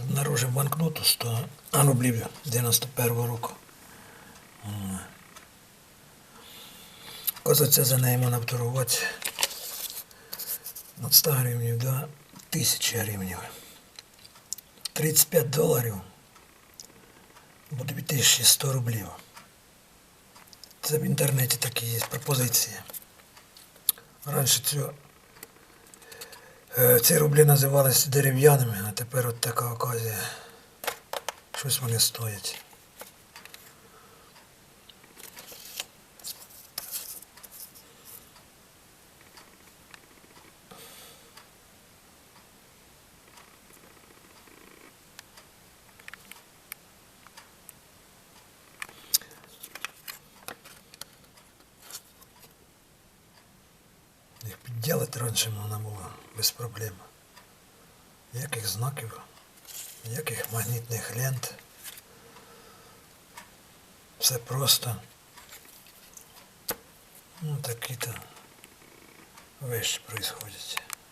обнаружив банкноту 100 рублів 91 року. Оказується, за неї можна торгувати від 100 гривнів до 1000 гривнів. 35 доларів буде 2100 рублів. Це в інтернеті такі є пропозиції. Раніше е, ці рублі називалися дерев'яними, а тепер от така оказія. Щось вони стоять. Підділити раніше можна було без проблем. Ніяких знаків, ніяких магнітних лент. Все просто. Ну, такі-то вещи происходять.